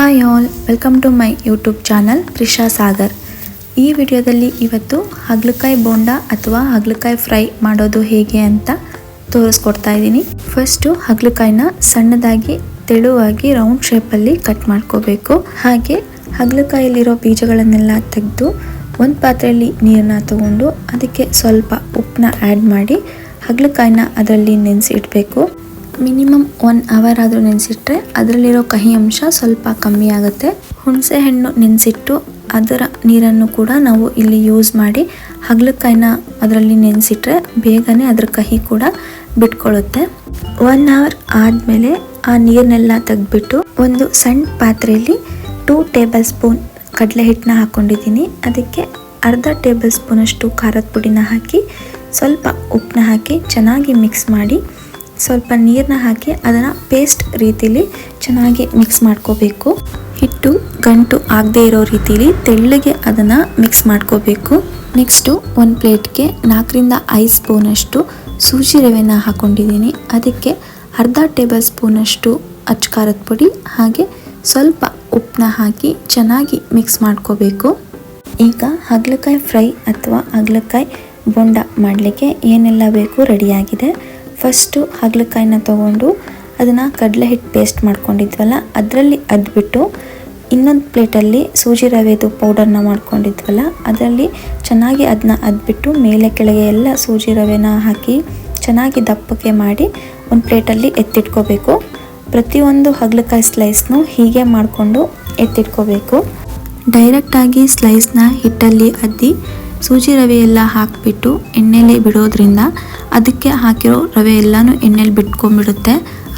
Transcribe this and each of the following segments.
Hi all welcome to my YouTube channel Prisha Sagar ಈ ವಿಡಿಯೋದಲ್ಲಿ ಇವತ್ತು ಹಾಗಲಕಾಯಿ ಬೋಂಡ ಅಥವಾ ಹಾಗಲಕಾಯಿ ಫ್ರೈ ಮಾಡೋದು ಹೇಗೆ ಅಂತ ತೋರಿಸ್ಕೊಡ್ತಾ ಇದ್ದೀನಿ. ಫಸ್ಟು ಹಾಗಲಕಾಯಿನ ಸಣ್ಣದಾಗಿ, ತೆಳುವಾಗಿ ರೌಂಡ್ ಶೇಪಲ್ಲಿ ಕಟ್ ಮಾಡ್ಕೋಬೇಕು. ಹಾಗೆ ಹಗ್ಲಕಾಯಲ್ಲಿರೋ ಬೀಜಗಳನ್ನೆಲ್ಲ ತೆಗೆದು ಒಂದು ಪಾತ್ರೆಯಲ್ಲಿ ನೀರನ್ನ ತಗೊಂಡು ಅದಕ್ಕೆ ಸ್ವಲ್ಪ ಉಪ್ಪನ್ನ ಆ್ಯಡ್ ಮಾಡಿ ಹಾಗಲಕಾಯಿನ ಅದರಲ್ಲಿ ನೆನೆಸಿ ಇಡಬೇಕು ಮಿನಿಮಮ್ ಒನ್ ಅವರ್ ಆದರೂ ನೆನೆಸಿಟ್ರೆ ಅದರಲ್ಲಿರೋ ಕಹಿ ಅಂಶ ಸ್ವಲ್ಪ ಕಮ್ಮಿ ಆಗುತ್ತೆ. ಹುಣಸೆಹಣ್ಣು ನೆನೆಸಿಟ್ಟು ಅದರ ನೀರನ್ನು ಕೂಡ ನಾವು ಇಲ್ಲಿ ಯೂಸ್ ಮಾಡಿ ಹಗಲಕಾಯಿನ ಅದರಲ್ಲಿ ನೆನೆಸಿಟ್ರೆ ಬೇಗನೆ ಅದರ ಕಹಿ ಕೂಡ ಬಿಟ್ಕೊಳ್ಳುತ್ತೆ ಒನ್ ಅವರ್ ಆದಮೇಲೆ ಆ ನೀರನ್ನೆಲ್ಲ ತೆಗೆದ್ಬಿಟ್ಟು ಒಂದು ಸಣ್ಣ ಪಾತ್ರೆಯಲ್ಲಿ ಟೂ ಟೇಬಲ್ ಸ್ಪೂನ್ ಕಡಲೆ ಹಿಟ್ಟನ್ನ ಹಾಕ್ಕೊಂಡಿದ್ದೀನಿ ಅದಕ್ಕೆ ಅರ್ಧ ಟೇಬಲ್ ಸ್ಪೂನಷ್ಟು ಖಾರದ ಪುಡಿನ ಹಾಕಿ ಸ್ವಲ್ಪ ಉಪ್ಪನ್ನ ಹಾಕಿ ಚೆನ್ನಾಗಿ ಮಿಕ್ಸ್ ಮಾಡಿ ಸ್ವಲ್ಪ ನೀರನ್ನ ಹಾಕಿ ಅದನ್ನು ಪೇಸ್ಟ್ ರೀತಿಲಿ ಚೆನ್ನಾಗಿ ಮಿಕ್ಸ್ ಮಾಡ್ಕೋಬೇಕು. ಹಿಟ್ಟು, ಗಂಟು ಆಗದೇ ಇರೋ ರೀತಿಲಿ ತೆಳ್ಳಗೆ ಅದನ್ನು ಮಿಕ್ಸ್ ಮಾಡ್ಕೋಬೇಕು. ನೆಕ್ಸ್ಟು ಒಂದು ಪ್ಲೇಟ್ಗೆ ನಾಲ್ಕರಿಂದ ಐದು ಸ್ಪೂನಷ್ಟು ಸೂಜಿ ರವೆನ ಹಾಕ್ಕೊಂಡಿದ್ದೀನಿ ಅದಕ್ಕೆ ಅರ್ಧ ಟೇಬಲ್ ಸ್ಪೂನಷ್ಟು ಅಚ್ಚಕಾರದ ಪುಡಿ, ಹಾಗೆ ಸ್ವಲ್ಪ ಉಪ್ಪನ್ನ ಹಾಕಿ ಚೆನ್ನಾಗಿ ಮಿಕ್ಸ್ ಮಾಡ್ಕೋಬೇಕು. ಈಗ ಹಾಗಲಕಾಯಿ ಫ್ರೈ ಅಥವಾ ಹಾಗಲಕಾಯಿ ಬೊಂಡ ಮಾಡಲಿಕ್ಕೆ ಏನೆಲ್ಲ ಬೇಕು ರೆಡಿಯಾಗಿದೆ. ಫಸ್ಟು ಹಾಗಲಕಾಯಿನ ತಗೊಂಡು ಅದನ್ನು ಕಡಲೆ ಹಿಟ್ಟು ಪೇಸ್ಟ್ ಮಾಡ್ಕೊಂಡಿದ್ವಲ್ಲ, ಅದರಲ್ಲಿ ಅದ್ಬಿಟ್ಟು ಇನ್ನೊಂದು ಪ್ಲೇಟಲ್ಲಿ ಸೂಜಿ ರವೆದು ಪೌಡರ್ನ ಮಾಡ್ಕೊಂಡಿದ್ವಲ್ಲ, ಅದರಲ್ಲಿ ಚೆನ್ನಾಗಿ ಅದನ್ನ ಅದ್ಬಿಟ್ಟು ಮೇಲೆ ಕೆಳಗೆ ಎಲ್ಲ ಸೂಜಿ ರವೆನ ಹಾಕಿ ಚೆನ್ನಾಗಿ ದಪ್ಪಕ್ಕೆ ಮಾಡಿ ಒಂದು ಪ್ಲೇಟಲ್ಲಿ ಎತ್ತಿಟ್ಕೋಬೇಕು. ಪ್ರತಿಯೊಂದು ಹಗಲಕಾಯಿ ಸ್ಲೈಸ್ನು ಹೀಗೆ ಮಾಡಿಕೊಂಡು ಎತ್ತಿಟ್ಕೋಬೇಕು. ಡೈರೆಕ್ಟಾಗಿ ಸ್ಲೈಸ್ನ ಹಿಟ್ಟಲ್ಲಿ ಅದ್ದಿ ಸೂಜಿ ರವೆ ಎಲ್ಲ ಹಾಕಿಬಿಟ್ಟು ಎಣ್ಣೆಲಿ ಬಿಡೋದ್ರಿಂದ ಅದಕ್ಕೆ ಹಾಕಿರೋ ರವೆ ಎಲ್ಲನೂ ಎಣ್ಣೆಲಿ ಬಿಟ್ಕೊಂಡ್ಬಿಡುತ್ತೆ.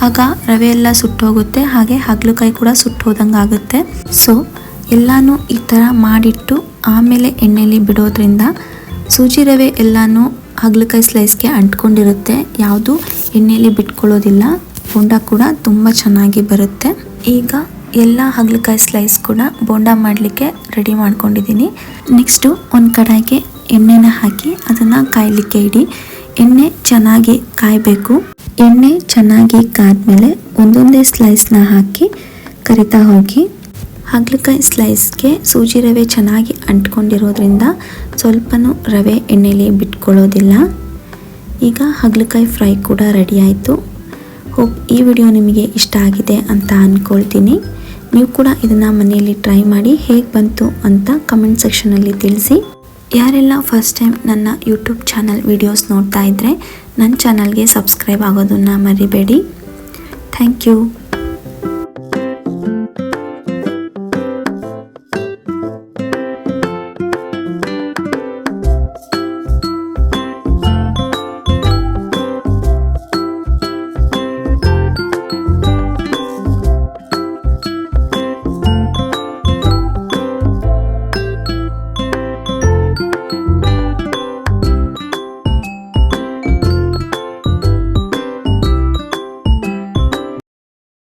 ಆಗ ರವೆ ಎಲ್ಲ ಸುಟ್ಟೋಗುತ್ತೆ, ಹಾಗೆ ಹಾಗಲಕಾಯಿ ಕೂಡ ಸುಟ್ಟೋದಂಗೆ ಆಗುತ್ತೆ. ಸೊ ಎಲ್ಲನೂ ಈ ಥರ ಮಾಡಿಟ್ಟು ಆಮೇಲೆ ಎಣ್ಣೆಲಿ ಬಿಡೋದ್ರಿಂದ ಸೂಜಿ ರವೆ ಎಲ್ಲನೂ ಹಾಗಲಕಾಯಿ ಸ್ಲೈಸ್ಗೆ ಅಂಟ್ಕೊಂಡಿರುತ್ತೆ. ಯಾವುದು ಎಣ್ಣೆಲಿ ಬಿಟ್ಕೊಳ್ಳೋದಿಲ್ಲ ಬೋಂಡ ಕೂಡ ತುಂಬ ಚೆನ್ನಾಗಿ ಬರುತ್ತೆ. ಈಗ ಎಲ್ಲ ಹಾಗಲಕಾಯಿ ಸ್ಲೈಸ್ ಕೂಡ ಬೋಂಡ ಮಾಡಲಿಕ್ಕೆ ರೆಡಿ ಮಾಡ್ಕೊಂಡಿದ್ದೀನಿ. ನೆಕ್ಸ್ಟು ಒಂದು ಕಡಾಯಿಗೆ ಎಣ್ಣೆನ ಹಾಕಿ ಅದನ್ನು ಕಾಯಲಿಕ್ಕೆ ಇಡಿ. ಎಣ್ಣೆ ಚೆನ್ನಾಗಿ ಕಾಯಬೇಕು. ಎಣ್ಣೆ ಚೆನ್ನಾಗಿ ಕಾದ್ಮೇಲೆ ಒಂದೊಂದೇ ಸ್ಲೈಸ್ನ ಹಾಕಿ ಕರಿತಾ ಹೋಗಿ. ಹಾಗಲಕಾಯಿ ಸ್ಲೈಸ್ಗೆ ಸೂಜಿ ರವೆ ಚೆನ್ನಾಗಿ ಅಂಟ್ಕೊಂಡಿರೋದ್ರಿಂದ ಸ್ವಲ್ಪನೂ ರವೆ ಎಣ್ಣೆಲಿ ಬಿಟ್ಕೊಳ್ಳೋದಿಲ್ಲ. ಈಗ ಹಾಗಲಕಾಯಿ ಫ್ರೈ ಕೂಡ ರೆಡಿ ಆಯಿತು. ಹೋಪ್ ಈ ವಿಡಿಯೋ ನಿಮಗೆ ಇಷ್ಟ ಆಗಿದೆ ಅಂತ ಅಂದ್ಕೊಳ್ತೀನಿ ನೀವು ಕೂಡ ಇದನ್ನು ಮನೆಯಲ್ಲಿ ಟ್ರೈ ಮಾಡಿ ಹೇಗೆ ಬಂತು ಅಂತ ಕಮೆಂಟ್ ಸೆಕ್ಷನಲ್ಲಿ ತಿಳಿಸಿ. ಯಾರೆಲ್ಲ ಫಸ್ಟ್ ಟೈಮ್ ನನ್ನ ಯೂಟ್ಯೂಬ್ ಚಾನಲ್ ವಿಡಿಯೋಸ್ ನೋಡ್ತಾ ಇದ್ದರೆ ನನ್ನ ಚಾನಲ್ಗೆ ಸಬ್ಸ್ಕ್ರೈಬ್ ಆಗೋದನ್ನು ಮರಿಬೇಡಿ. Thank you